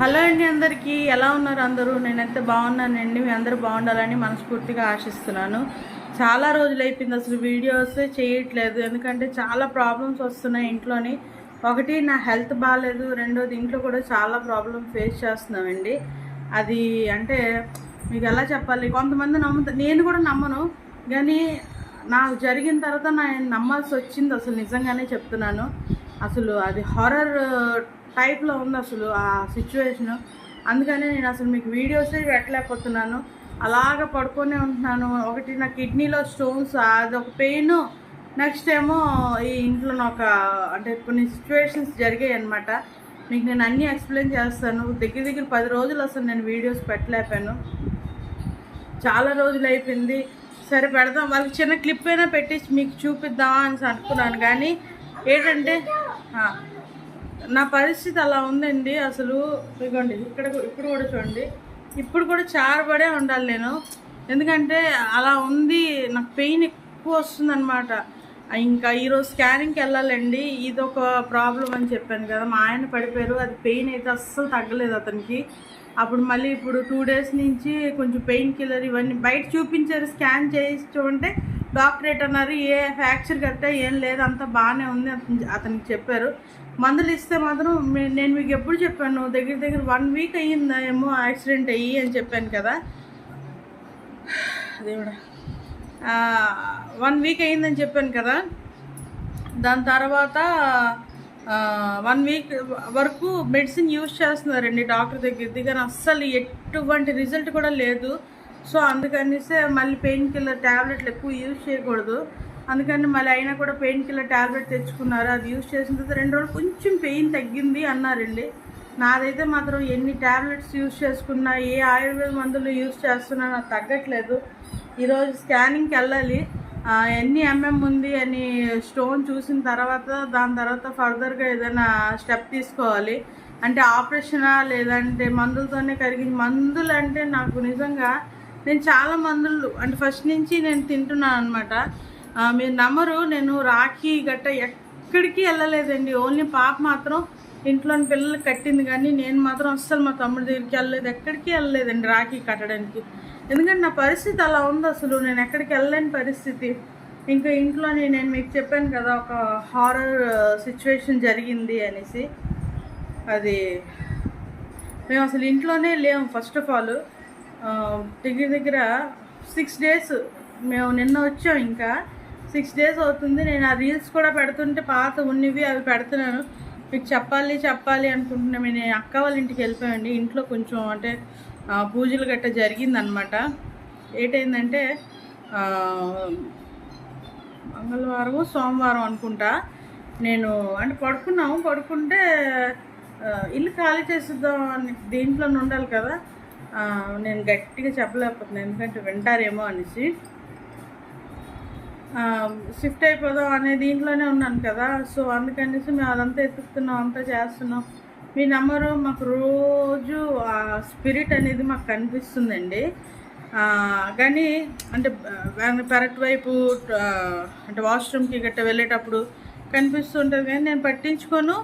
Hello అండి అందరికీ. ఎలా ఉన్నారు అందరూ? నేనైతే బాగున్నానండి. మీ అందరూ బాగుండాలని మనస్ఫూర్తిగా ఆశిస్తున్నాను. చాలా రోజులు అయిపోయింది అసలు వీడియోస్ చేయట్లేదు. ఎందుకంటే చాలా ప్రాబ్లమ్స్ వస్తున్నాయి ఇంట్లోని. ఒకటి నా హెల్త్ బాగాలేదు రెండోది ఇంట్లో కూడా చాలా ప్రాబ్లమ్ ఫేస్ చేస్తున్నామండి. అది అంటే మీకు ఎలా చెప్పాలి? కొంతమంది నమ్ముతారు నేను కూడా నమ్మను. కానీ నాకు జరిగిన తర్వాత నేను నమ్మాల్సి వచ్చింది అసలు నిజంగానే చెప్తున్నాను. అసలు అది హారర్ టైప్లో ఉంది అసలు ఆ సిచ్యువేషను అందుకనే నేను అసలు మీకు వీడియోసే పెట్టలేకపోతున్నాను. అలాగ పడుకొనే ఉంటున్నాను. ఒకటి నా కిడ్నీలో స్టోన్స్ అది ఒక పెయిన్ నెక్స్ట్ ఏమో ఈ ఇంట్లో ఒక అంటే కొన్ని సిచ్యువేషన్స్ జరిగాయి అనమాట మీకు నేను అన్నీ ఎక్స్ప్లెయిన్ చేస్తాను. దగ్గర దగ్గర పది రోజులు అసలు నేను వీడియోస్ పెట్టలేపాను చాలా రోజులు అయిపోయింది. సరే పెడదాం. వాళ్ళకి చిన్న క్లిప్ అయినా పెట్టి మీకు చూపిద్దామా అని అనుకున్నాను. కానీ ఏంటంటే నా పరిస్థితి అలా ఉందండి. అసలు ఇదిగోండి ఇక్కడ ఇప్పుడు కూడా చూడండి. ఇప్పుడు కూడా చారబడే ఉండాలి నేను. ఎందుకంటే అలా ఉంది నాకు పెయిన్ ఎక్కువ వస్తుందన్నమాట. ఇంకా ఈరోజు స్కానింగ్కి వెళ్ళాలండి. ఇది ఒక ప్రాబ్లం అని చెప్పాను కదా మా ఆయన పడిపోయారు. అది పెయిన్ అయితే అస్సలు తగ్గలేదు అతనికి. అప్పుడు మళ్ళీ ఇప్పుడు టూ డేస్ నుంచి కొంచెం పెయిన్ కిల్లర్ ఇవన్నీ బయట చూపించారు స్కాన్ చేయించుకుంటే డాక్టరేట్ అన్నారు ఏ ఫ్రాక్చర్ గట్టా ఏం లేదు అంతా బాగానే ఉంది అతను- అతనికి చెప్పారు. మందులు ఇస్తే మాత్రం నేను మీకు ఎప్పుడు చెప్పాను దగ్గర దగ్గర వన్ వీక్ అయ్యిందా ఏమో యాక్సిడెంట్ అయ్యి అని చెప్పాను కదా. దేవుడా. వన్ వీక్ అయ్యిందని చెప్పాను కదా. దాని తర్వాత వన్ వీక్ వరకు మెడిసిన్ యూజ్ చేస్తున్నారండి డాక్టర్ దగ్గరది కానీ అస్సలు ఎటువంటి రిజల్ట్ కూడా లేదు. సో అందుకనిసే మళ్ళీ పెయిన్ కిల్లర్ ట్యాబ్లెట్లు ఎక్కువ యూజ్ చేయకూడదు. అందుకని మళ్ళీ అయినా కూడా పెయిన్ కిల్లర్ ట్యాబ్లెట్ తెచ్చుకున్నారు. అది యూజ్ చేసిన తర్వాత రెండు రోజులు కొంచెం పెయిన్ తగ్గింది అన్నారండి. నాదైతే మాత్రం ఎన్ని ట్యాబ్లెట్స్ యూజ్ చేసుకున్నా ఏ ఆయుర్వేద మందులు యూజ్ చేస్తున్నా నాకు తగ్గట్లేదు. ఈరోజు స్కానింగ్కి వెళ్ళాలి. ఎన్ని ఎంఎం ఉంది అని స్టోన్ చూసిన తర్వాత దాని తర్వాత ఫర్దర్గా ఏదైనా స్టెప్ తీసుకోవాలి. అంటే ఆపరేషనా లేదంటే మందులతోనే కరిగి మందులు అంటే నాకు నిజంగా నేను చాలా మందులు అంటే ఫస్ట్ నుంచి నేను తింటున్నాను అనమాట మీరు నమ్మరు నేను రాఖీ గట్ట ఎక్కడికి వెళ్ళలేదండి. ఓన్లీ పాప మాత్రం ఇంట్లోని పిల్లలు కట్టింది కానీ నేను మాత్రం అస్సలు మా తమ్ముడి దగ్గరికి వెళ్ళలేదు. ఎక్కడికి వెళ్ళలేదండి రాఖీ కట్టడానికి. ఎందుకంటే నా పరిస్థితి అలా ఉంది అసలు. నేను ఎక్కడికి వెళ్ళలేని పరిస్థితి. ఇంకా ఇంట్లోని నేను మీకు చెప్పాను కదా ఒక హారర్ సిచ్యువేషన్ జరిగింది అనేసి. అది మేము అసలు ఇంట్లోనే లేము ఫస్ట్ ఆఫ్ ఆల్ దగ్గర దగ్గర సిక్స్ డేస్ మేము నిన్న వచ్చాం ఇంకా. సిక్స్ డేస్ అవుతుంది. నేను ఆ రీల్స్ కూడా పెడుతుంటే పాత ఉన్నవి అవి పెడుతున్నాను. మీకు చెప్పాలి చెప్పాలి అనుకుంటున్నాం. నేను అక్క వాళ్ళ ఇంటికి వెళ్ళిపోయండి ఇంట్లో కొంచెం అంటే పూజలు గట్ట జరిగిందనమాట ఏటైందంటే ఆ, మంగళవారం సోమవారం అనుకుంటా. నేను అంటే పడుకున్నాము. పడుకుంటే ఇల్లు ఖాళీ చేసేద్దాం అని దీంట్లో ఉండాలి కదా. నేను గట్టిగా చెప్పలేకపోతున్నాను ఎందుకంటే వింటారేమో అనేసి. షిఫ్ట్ అయిపోదాం అనే దీంట్లోనే ఉన్నాను కదా సో అందుకనేసి మేము అదంతా ఎత్తుకుతున్నాం అంతా చేస్తున్నాం. మీ నెంబరు మాకు రోజు ఆ స్పిరిట్ అనేది మాకు కనిపిస్తుందండి. కానీ అంటే పెరట్ వైపు అంటే వాష్రూమ్కి గట్ట వెళ్ళేటప్పుడు కనిపిస్తుంటుంది కానీ నేను పట్టించుకోను.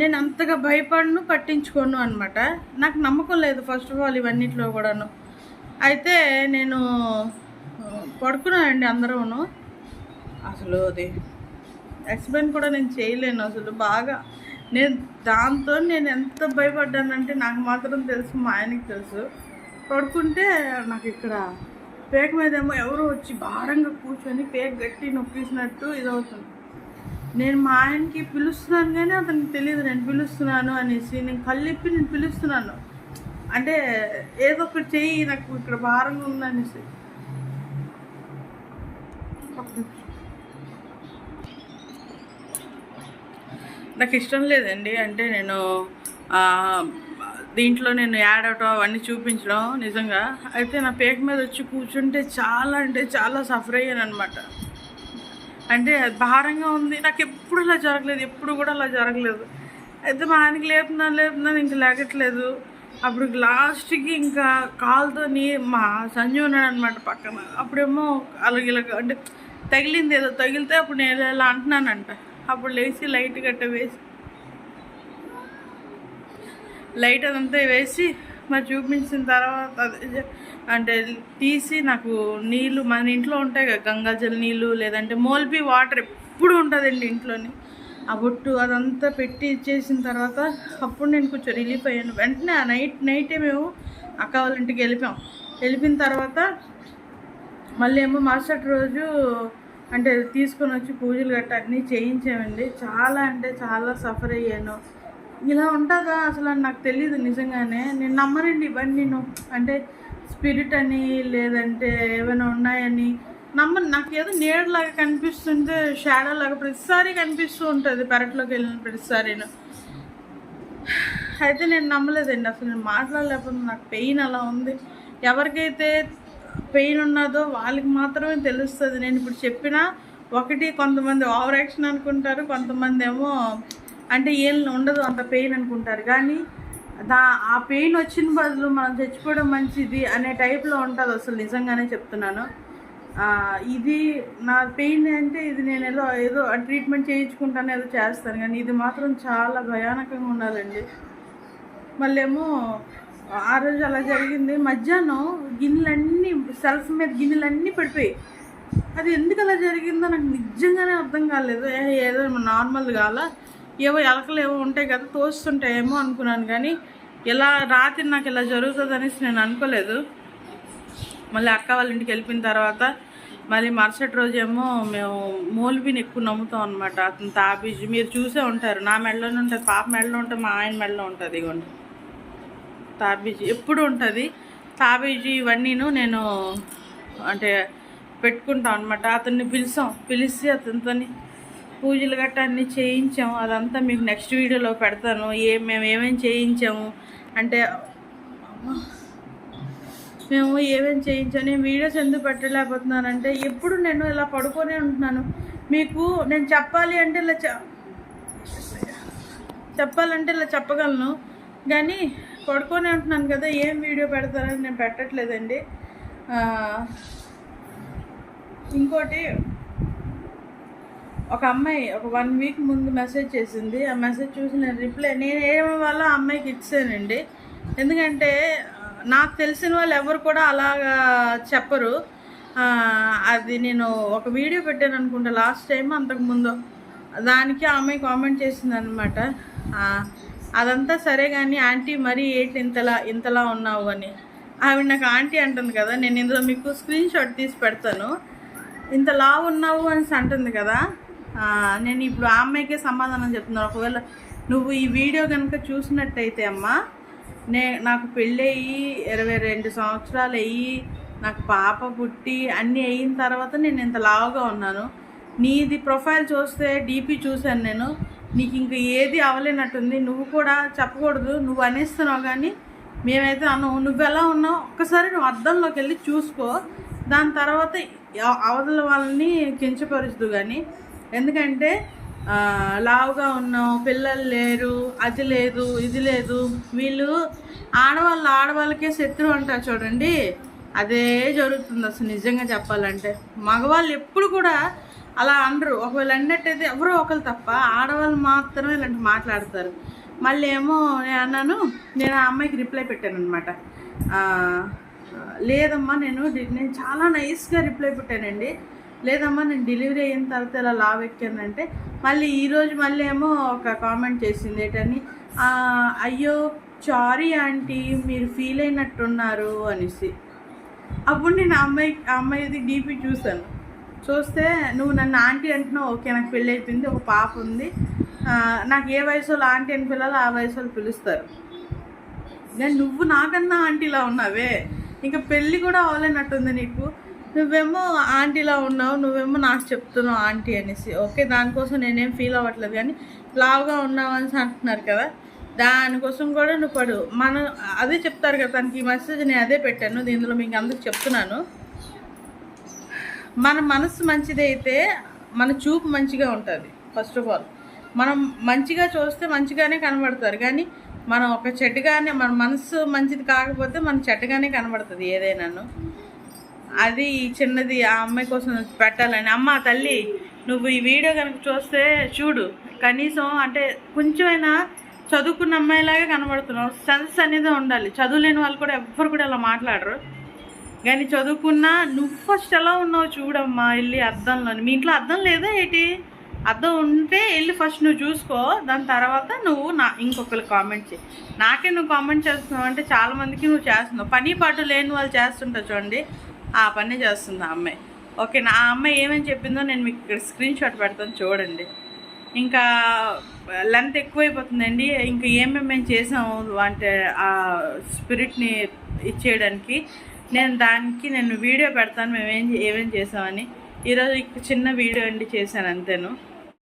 నేను అంతగా భయపడను పట్టించుకోను అనమాట నాకు నమ్మకం లేదు ఫస్ట్ ఆఫ్ ఆల్ ఇవన్నిట్లో కూడాను. అయితే నేను పడుకున్నానండి అందరూను అసలు అది ఎక్స్ప్లెయిన్ కూడా నేను చేయలేను అసలు బాగా. నేను దాంతో నేను ఎంత భయపడ్డానంటే నాకు మాత్రం తెలుసు మా ఆయనకి తెలుసు. పడుకుంటే నాకు ఇక్కడ పేక మీద ఏమో ఎవరో వచ్చి భారంగా కూర్చొని పేక గట్టి నొప్పిసినట్టు ఇదవుతుంది. నేను మా ఆయనకి పిలుస్తున్నాను కానీ అతనికి తెలియదు నేను పిలుస్తున్నాను అనేసి నేను కళ్ళిప్పి నేను పిలుస్తున్నాను. అంటే ఏదో ఒకటి చెయ్యి నాకు ఇక్కడ భారంగా ఉందనేసి నాకు ఇష్టం లేదండి. అంటే నేను దీంట్లో నేను యాడ్ అవటం అవన్నీ చూపించడం నిజంగా. అయితే నా పేక మీద వచ్చి కూర్చుంటే చాలా అంటే చాలా సఫర్ అయ్యాను అనమాట అంటే భారంగా ఉంది. నాకు ఎప్పుడు అలా జరగలేదు. ఎప్పుడు కూడా అలా జరగలేదు. అయితే మా ఆయనకి లేపుతున్నాను లేపుతున్నాను ఇంకా లేకట్లేదు అప్పుడు లాస్ట్కి ఇంకా కాలుతో మా సంజయ్ ఉన్నాడు అనమాట పక్కన. అప్పుడేమో అలాగ ఇలాగ అంటే తగిలింది ఏదో తగిలితే అప్పుడు నేను ఇలా అంటున్నానంట. అప్పుడు లేచి లైట్ గట్ట వేసి లైట్ అదంతా వేసి మరి చూపించిన తర్వాత అదే అంటే తీసి నాకు నీళ్ళు మన ఇంట్లో ఉంటాయి కదా గంగాజల్ నీళ్ళు లేదంటే మోల్బీ వాటర్ ఎప్పుడు ఉంటుందండి ఇంట్లోని. ఆ బొట్టు అదంతా పెట్టి ఇచ్చేసిన తర్వాత అప్పుడు నేను కొంచెం రిలీఫ్ అయ్యాను. వెంటనే ఆ నైట్ నైటే మేము అక్క వాళ్ళ ఇంటికి వెళ్ళిపోయాం. వెళ్ళిపోయిన తర్వాత మళ్ళీ ఏమో మరుసటి రోజు అంటే తీసుకొని వచ్చి పూజలు గట్ట అన్నీ చేయించామండి. చాలా అంటే చాలా సఫర్ అయ్యాను. ఇలా ఉంటుందా? అసలు నాకు తెలియదు నిజంగానే. నేను నమ్మరండి ఇవన్నీ. నేను అంటే స్పిరిట్ అని లేదంటే ఏమైనా ఉన్నాయని నమ్మ నాకు ఏదో నీడలాగా కనిపిస్తుంటే షాడో లాగా ప్రతిసారి కనిపిస్తూ ఉంటుంది పెరట్లోకి వెళ్ళిన ప్రతిసారి అయితే నేను నమ్మలేదండి అసలు నేను మాట్లాడలేకపోతే నాకు పెయిన్ అలా ఉంది. ఎవరికైతే పెయిన్ ఉన్నదో వాళ్ళకి మాత్రమే తెలుస్తుంది. నేను ఇప్పుడు చెప్పిన ఒకటి కొంతమంది ఓవర్ యాక్షన్ అనుకుంటారు కొంతమంది ఏమో అంటే ఏం ఉండదు అంత పెయిన్ అనుకుంటారు. కానీ దా ఆ పెయిన్ వచ్చిన బదులు మనం చచ్చిపోవడం మంచిది అనే టైప్లో ఉంటుంది అసలు నిజంగానే చెప్తున్నాను. ఇది నా పెయిన్ అంటే ఇది నేను ఏదో ఏదో ట్రీట్మెంట్ చేయించుకుంటాను ఏదో చేస్తాను. కానీ ఇది మాత్రం చాలా భయానకంగా ఉండాలండి. మళ్ళేమో ఆ రోజు అలా జరిగింది. మధ్యాహ్నం గిన్నెలన్నీ సెల్ఫ్ మీద గిన్నెలన్నీ పడిపోయి అది ఎందుకు అలా జరిగిందో నాకు నిజంగానే అర్థం కాలేదు. ఏదో నార్మల్ కాల ఏవో ఎలకలు ఏవో ఉంటాయి కదా తోస్తుంటాయేమో అనుకున్నాను కానీ ఇలా రాత్రి నాకు ఇలా జరుగుతుంది అనేసి నేను అనుకోలేదు. మళ్ళీ అక్క వాళ్ళ ఇంటికి వెళ్ళిపోయిన తర్వాత మళ్ళీ మరుసటి రోజు ఏమో మేము మూలిబిని ఎక్కువ నమ్ముతాం అనమాట అతను తాబీజు మీరు చూసే ఉంటారు. నా మెడలోనే ఉంటుంది పాప మెడలో ఉంటుంది మా ఆయన మెడలో ఉంటుంది ఇగోండి. తాబీజీ ఎప్పుడు ఉంటుంది. తాబీజీ ఇవన్నీను నేను అంటే పెట్టుకుంటాం అనమాట అతన్ని పిలిచాం పిలిచి అతనితోని పూజలు గట్ట అన్నీ చేయించాము. అదంతా మీకు నెక్స్ట్ వీడియోలో పెడతాను. ఏ మేము ఏమేమి చేయించాము? అంటే మేము ఏమేమి చేయించాను నేను వీడియోస్ ఎందుకు పెట్టలేకపోతున్నానంటే ఎప్పుడు నేను ఇలా పడుకొనే ఉంటున్నాను. మీకు నేను చెప్పాలి అంటే ఇలా చెప్పాలంటే ఇలా చెప్పగలను. కానీ పడుకొని ఉంటున్నాను కదా ఏం వీడియో పెడతారని నేను పెట్టట్లేదండి. ఇంకోటి ఒక అమ్మాయి ఒక వన్ వీక్ ముందు మెసేజ్ చేసింది. ఆ మెసేజ్ చూసి నేను రిప్లై నేను ఏమి వల్ల ఆ అమ్మాయికి ఇచ్చానండి. ఎందుకంటే నాకు తెలిసిన వాళ్ళు ఎవరు కూడా అలాగా చెప్పరు. అది నేను ఒక వీడియో పెట్టాను అనుకుంటా లాస్ట్ టైం అంతకుముందు దానికి ఆ అమ్మాయి కామెంట్ చేసింది అనమాట అదంతా సరే కానీ ఆంటీ మరీ ఏంటి ఇంతలా ఇంతలా ఉన్నావు అని. ఆవిడ నాకు ఆంటీ అంటుంది కదా నేను ఇందులో మీకు స్క్రీన్ షాట్ తీసి పెడతాను. ఇంత లావు ఉన్నావు అని అంటుంది కదా. నేను ఇప్పుడు ఆ అమ్మాయికే సమాధానం చెప్తున్నాను ఒకవేళ నువ్వు ఈ వీడియో కనుక చూసినట్టయితే అమ్మా నే నాకు పెళ్ళయ్యి ఇరవై రెండు సంవత్సరాలు అయ్యి నాకు పాప పుట్టి అన్నీ అయిన తర్వాత నేను ఇంత లావుగా ఉన్నాను. నీది ప్రొఫైల్ చూస్తే డీపీ చూశాను నేను. నీకు ఇంక ఏది అవలేనట్టుంది. నువ్వు కూడా చెప్పకూడదు. నువ్వు అనేస్తున్నావు కానీ మేమైతే అన్నావు నువ్వు ఎలా ఉన్నావు? ఒక్కసారి నువ్వు అద్దంలోకి వెళ్ళి చూసుకో. దాని తర్వాత అవతల వాళ్ళని కించపరుచదు కానీ ఎందుకంటే లావుగా ఉన్నాం పిల్లలు లేరు అది లేదు ఇది లేదు. వీళ్ళు ఆడవాళ్ళు ఆడవాళ్ళకే శత్రువు అంటారు చూడండి. అదే జరుగుతుంది అసలు నిజంగా చెప్పాలంటే. మగవాళ్ళు ఎప్పుడు కూడా అలా అనరు. ఒకవేళ అన్నట్టయితే ఎవరో ఒకరు తప్ప ఆడవాళ్ళు మాత్రమే ఇలాంటి మాట్లాడతారు. మళ్ళీ ఏమో నేను అన్నాను నేను ఆ అమ్మాయికి రిప్లై పెట్టాను అనమాట లేదమ్మా నేను నేను చాలా నైస్గా రిప్లై పెట్టానండి. లేదమ్మా నేను డెలివరీ అయిన తర్వాత ఇలా లావ్ ఎక్కానంటే మళ్ళీ ఈరోజు మళ్ళీ ఏమో ఒక కామెంట్ చేసింది ఏంటని అయ్యో సారీ ఆంటీ మీరు ఫీల్ అయినట్టున్నారు అనేసి. అప్పుడు నేను అమ్మాయి అమ్మాయిది డీపీ చూశాను. చూస్తే నువ్వు నన్ను ఆంటీ అంటున్నావు ఓకే నాకు పెళ్ళి అయిపోయింది ఒక పాప ఉంది. నాకు ఏ వయసు వాళ్ళు ఆంటీ అని పిల్లలు ఆ వయసు వాళ్ళు పిలుస్తారు. నేను నువ్వు నాకన్నా ఆంటీలా ఉన్నావే. ఇంకా పెళ్ళి కూడా అవ్వలేనట్టుంది నీకు. నువ్వేమో ఆంటీలా ఉన్నావు నువ్వేమో నాకు చెప్తున్నావు ఆంటీ అనేసి. ఓకే దానికోసం నేనేం ఫీల్ అవ్వట్లేదు కానీ లావుగా ఉన్నావు అనేసి అంటున్నారు కదా. దానికోసం కూడా నువ్వు పడు. మనం అదే చెప్తారు కదా తనకి ఈ మెసేజ్ నేను అదే పెట్టాను దీనిలో మీకు అందరికి చెప్తున్నాను. మన మనసు మంచిదైతే మన చూపు మంచిగా ఉంటుంది ఫస్ట్ ఆఫ్ ఆల్ మనం మంచిగా చూస్తే మంచిగానే కనబడతారు కానీ మనం ఒక చెడ్డగానే మన మనసు మంచిది కాకపోతే మన చెడ్డగానే కనబడుతుంది ఏదైనాను. అది ఈ చిన్నది ఆ అమ్మాయి కోసం పెట్టాలని. అమ్మ తల్లి నువ్వు ఈ వీడియో కనుక చూస్తే చూడు. కనీసం అంటే కొంచెమైనా చదువుకున్న అమ్మాయిలాగా కనబడుతున్నావు. సెన్స్ అనేది ఉండాలి. చదువు లేని వాళ్ళు కూడా ఎవ్వరు కూడా ఇలా మాట్లాడరు. కానీ చదువుకున్నా నువ్వు ఫస్ట్ ఎలా ఉన్నావు చూడమ్మా వెళ్ళి అద్దంలో మీ ఇంట్లో అర్థం లేదా ఏంటి? అర్థం ఉంటే వెళ్ళి ఫస్ట్ నువ్వు చూసుకో. దాని తర్వాత నువ్వు నా ఇంకొకరు కామెంట్ చేయి. నాకే నువ్వు కామెంట్ చేస్తున్నావు అంటే చాలా మందికి నువ్వు చేస్తున్నావు. పని పాటు లేని వాళ్ళు చేస్తుంటావు చూడండి. ఆ పని చేస్తుంది ఆ అమ్మాయి. ఓకే నా ఆ అమ్మాయి ఏమని చెప్పిందో నేను మీకు ఇక్కడ స్క్రీన్ షాట్ పెడతాను చూడండి. ఇంకా లెంత్ ఎక్కువైపోతుందండి. ఇంకా ఏమేమి మేము చేసాము అంటే ఆ స్పిరిట్ని ఇచ్చేయడానికి నేను దానికి నేను వీడియో పెడతాను మేము ఏమేమి చేసామని. ఈరోజు ఇక చిన్న వీడియో అండి చేశాను అంతేను.